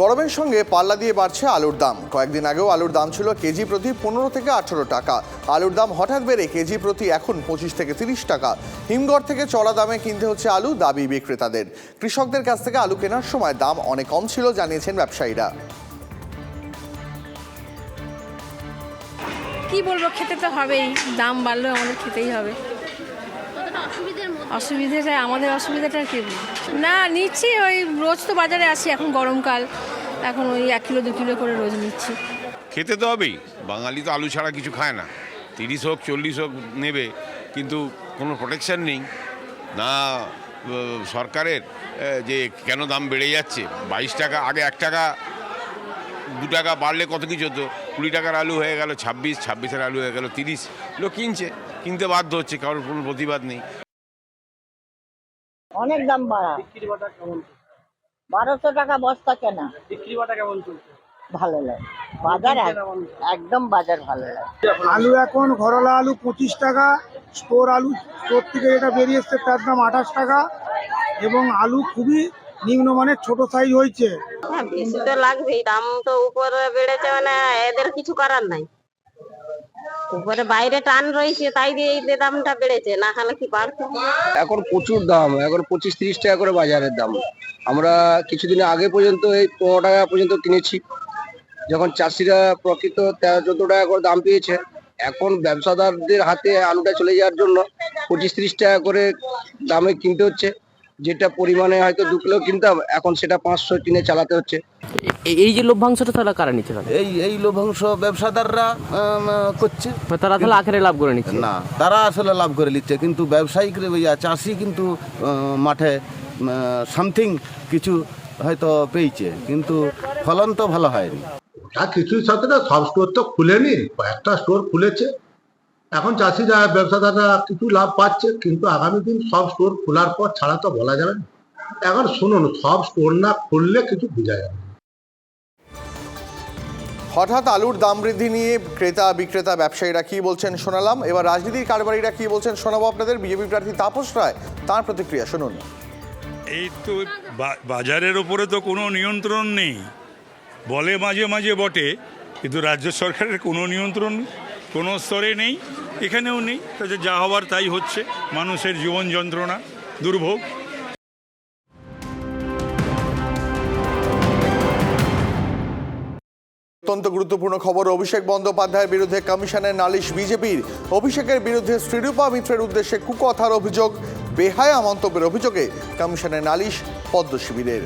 গরমের সঙ্গে পাল্লা দিয়ে বাড়ছে আলুর দাম। কয়েকদিন আগেও আলুর দাম ছিল কেজি প্রতি পনেরো থেকে আঠেরো টাকা। আলুর দাম হঠাৎ বেড়ে কেজি প্রতি এখন পঁচিশ থেকে তিরিশ টাকা। হিমঘর থেকে চড়া দামে কিনতে হচ্ছে আলু দাবি বিক্রেতাদের। কৃষকদের কাছ থেকে আলু কেনার সময় দাম অনেক কম ছিল, জানিয়েছেন ব্যবসায়ীরা। কি বলব, খেতে তো হবেই। দাম বাড়লেও আমাদের খেতেই হবে। অসুবিধাটা আমাদের অসুবিধাটা কি? না নিচ্ছি ওই রোজ তো বাজারে আসি এখন গরমকাল। এখন ওই এক কিলো দু কিলো করে রোজ নিচ্ছি। খেতে তো হবেই। বাঙালি তো আলু ছাড়া কিছু খায় না। তিরিশ হোক চল্লিশ হোক নেবে কিন্তু কোনো প্রোটেকশন নেই। না সরকারের যে কেন দাম বেড়ে যাচ্ছে? বাইশ টাকা আগে এক টাকা দু টাকা বাড়লে কত কিছু হতো? কুড়ি টাকার আলু হয়ে গেল ছাব্বিশ ছাব্বিশের আলু হয়ে গেল তিরিশ। লোক কিনছে কিনতে বাধ্য হচ্ছে কারোর কোনো প্রতিবাদ নেই। অনেক দাম বাড়া। বিক্রি বাটা কেমন বারোশো টাকা বস্তা কেনা। বিক্রি বাটা কেমন চলছে? ভালো লাগে। বাজার এক- একদম বাজার ভালো লাগে। আলু এখন ঘরলা আলু পঁচিশ টাকা স্টোর আলু স্টোর থেকে যেটা বেরিয়ে এসছে তার দাম আঠাশ টাকা এবং আলু খুবই নিম্নমানের ছোট সাইজ হয়েছে। হ্যাঁ বেশি তো লাগবেই, দাম তো উপরে বেড়েছে মানে এদের কিছু করার নাই। উপরে বাইরে টান রয়েছে, তাই দিয়ে এই দামটা বেড়েছে, না হলে কি বাড়তো এখন প্রচুর দাম, এখন পঁচিশ তিরিশ টাকা করে বাজারের দাম। আমরা কিছুদিন আগে পর্যন্ত এই পনেরো টাকা পর্যন্ত কিনেছি। যখন চাষিরা প্রকৃত তেরো, চোদ্দ টাকা করে দাম পেয়েছে, এখন ব্যবসাদারদের হাতে আলুটা চলে যাওয়ার জন্য পঁচিশ তিরিশ টাকা করে দামে কিনতে হচ্ছে। যেটা পরিমাণে হয়তো দু কিলো কিনতাম এখন সেটা পাঁচশো কিনে চালাতে হচ্ছে। এই যে লভ্যাংশটা তাহলে কারা নিচ্ছে তাহলে? এই এই লভ্যাংশ ব্যবসাদাররা করছে। মানে তারা তাহলে আখেরে লাভ করে নিচ্ছে? না তারা আসলে লাভ করে নিচ্ছে কিন্তু ব্যবসায়িক ইয়া, চাষি কিন্তু মাঠে সামথিং কিছু হয়তো পেয়েছে কিন্তু ফলন তো ভালো হয়নি। আর কিছুর সাথে না সব স্টোর তো খুলেনি কয়েকটা স্টোর খুলেছে। এখন চাষিরা ব্যবসাদাররা কিছু লাভ পাচ্ছে কিন্তু আগামী দিন সব স্টোর খোলার পর ছাড়া তো বলা যাবে না। এখন শুনুন সব স্টোর না খুললে কিছু বোঝা যাবে হঠাৎ আলুর দাম বৃদ্ধি নিয়ে ক্রেতা বিক্রেতা ব্যবসায়ীরা কি বলছেন শোনালাম? এবার রাজনীতির কারবারিরা কি বলছেন শোনাবো আপনাদের? বিজেপি প্রার্থী তাপস রায় তার প্রতিক্রিয়া শুনুন। এই তো বাজারের ওপরে তো কোনো নিয়ন্ত্রণ নেই। বলে মাঝে মাঝে বটে কিন্তু রাজ্য সরকারের কোনো নিয়ন্ত্রণ কোনো স্তরে নেই, এখানেও নেই। তাতে যা হওয়ার তাই হচ্ছে, মানুষের জীবন যন্ত্রণা দুর্ভোগ। অত্যন্ত গুরুত্বপূর্ণ খবর, অভিষেক বন্দ্যোপাধ্যায়ের বিরুদ্ধে কমিশনের নালিশ বিজেপির। অভিষেকের বিরুদ্ধে শ্রীরূপা মিত্রের উদ্দেশ্যে কুকথার অভিযোগ, বেহায়া মন্তব্যের অভিযোগে কমিশনের নালিশ পদ্ম শিবিরের